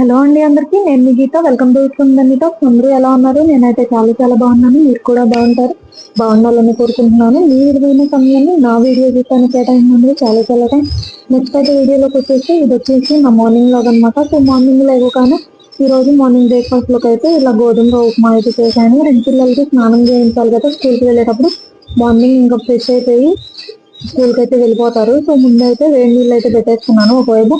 Hello అండి అందరికి నేను మీ గీత. వెల్కమ్ టు ఉందనితో అందరూ ఎలా ఉన్నారు? నేనైతే చాలా చాలా బాగున్నాను. మీరు కూడా బాగుంటారు. బాగుండాలని కోరుకుంటున్నాను. మీ విధమైన సమయాన్ని నా వీడియో చూడటానికి కేటాయించినందుకు చాలా చాలా టైం నెక్స్ట్ అయితే వీడియోలోకి వచ్చేసి ఇది వచ్చేసి నా మార్నింగ్ లాగ్ అనమాట సో మార్నింగ్ లేవగానే ఈ రోజు మార్నింగ్ బ్రేక్ఫాస్ట్లోకి అయితే ఇలా గోధుమ ఉప్మా అయితే చేశాను. రెండు పిల్లలకి స్నానం చేయించాలి కదా స్కూల్కి వెళ్ళేటప్పుడు. మార్నింగ్ ఇంకా ఫ్రెష్ అయిపోయి స్కూల్కి అయితే వెళ్ళిపోతారు. సో ముందు అయితే వేడి నీళ్ళు అయితే పెట్టేసుకున్నాను ఒకవైపు.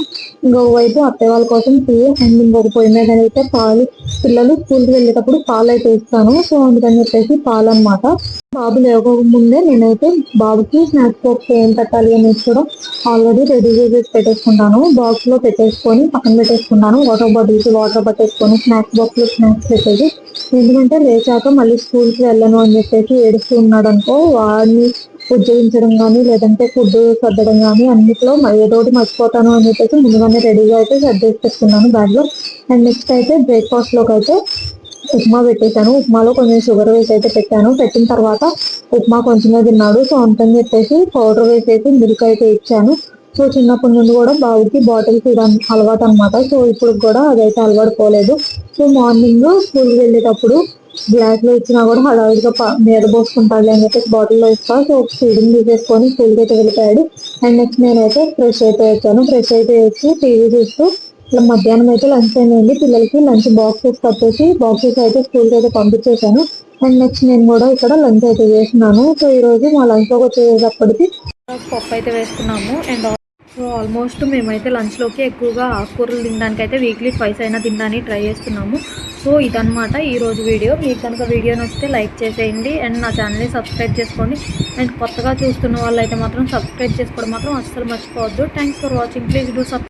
ఇంకొకవైపు అత్తయ్య వాళ్ళ కోసం టీ అండ్ ఇంకొక పొయ్యి మీద అయితే పాలు. పిల్లలు స్కూల్కి వెళ్ళేటప్పుడు పాలు అయితే ఇస్తాను. సో అందుకని చెప్పేసి పాలు అనమాట బాబు లేవక ముందే నేనైతే బాబుకి స్నాక్స్ బాక్స్ ఏం పెట్టాలి అనేది కూడా ఆల్రెడీ రెడీ చేసి పెట్టేసుకుంటాను. బాక్స్లో పెట్టేసుకొని పక్కన పెట్టేసుకుంటాను. వాటర్ బాటిల్స్ వాటర్ పట్టేసుకొని స్నాక్స్ బాక్స్లో స్నాక్స్ పెట్టేది. ఎందుకంటే లేచాక మళ్ళీ స్కూల్కి వెళ్ళను అని చెప్పేసి ఏడుస్తూ ఉన్నాడు అనుకో వాడిని ఉద్యోగించడం కానీ లేదంటే ఫుడ్ సర్దడం కానీ అన్నిట్లో ఏదోటి మర్చిపోతాను అని చెప్పేసి ముందుగానే రెడీగా అయితే సర్దేసి పెట్టుకున్నాను బ్యాగ్లో. అండ్ నెక్స్ట్ అయితే బ్రేక్ఫాస్ట్లోకి అయితే ఉప్మా పెట్టేశాను. ఉప్మాలో కొంచెం షుగర్ వేసి అయితే పెట్టాను. పెట్టిన తర్వాత ఉప్మా కొంచెమే తిన్నాడు. సో అంతని చెప్పేసి పౌడర్ వేసేసి మిల్క్ అయితే ఇచ్చాను. సో చిన్నప్పటి నుండి కూడా బాబుకి బాటిల్స్ ఫీడ్ అలవాటు అనమాట సో ఇప్పుడు కూడా అదైతే అలవాటు పోలేదు. సో మార్నింగ్ స్కూల్కి వెళ్ళేటప్పుడు గ్లాస్లో ఇచ్చినా కూడా హడావిడిగా మీద పోసుకుంటాడు అని చెప్పేసి బాటిల్లో ఇస్తా. సో ఫీడింగ్ తీసేసుకొని స్కూల్కి అయితే వెళ్ళిపోయాడు అండ్ నెక్స్ట్ నేనైతే ఫ్రెష్ అయితే వచ్చాను ఫ్రెష్ అయితే వచ్చి టీవీ చూస్తూ ఇలా మధ్యాహ్నం అయితే లంచ్ అయింది పిల్లలకి లంచ్ బాక్సెస్ కట్టేసి బాక్సెస్ అయితే స్కూల్కి అయితే పంపించేశాను. అండ్ నెక్స్ట్ నేను కూడా ఇక్కడ లంచ్ అయితే చేస్తున్నాను. సో ఈ రోజు మా లంచ్లోకి వచ్చేటప్పటికి పప్పు అయితే వేసుకున్నాము. అండ్ సో ఆల్మోస్ట్ మేమైతే లంచ్లోకి ఎక్కువగా ఆకుకూరలు తినడానికి అయితే వీక్లీ ట్వైస్ అయినా తినడానికి ట్రై చేస్తున్నాము. సో ఇదనమాట ఈరోజు వీడియో. మీకు కనుక వీడియో నచ్చితే లైక్ చేసేయండి. అండ్ నా ఛానల్ని సబ్స్క్రైబ్ చేసుకోండి. అండ్ కొత్తగా చూస్తున్న వాళ్ళు అయితే మాత్రం సబ్స్క్రైబ్ చేసుకోవడం మాత్రం అస్సలు మర్చిపోవద్దు. Thanks for watching please do sub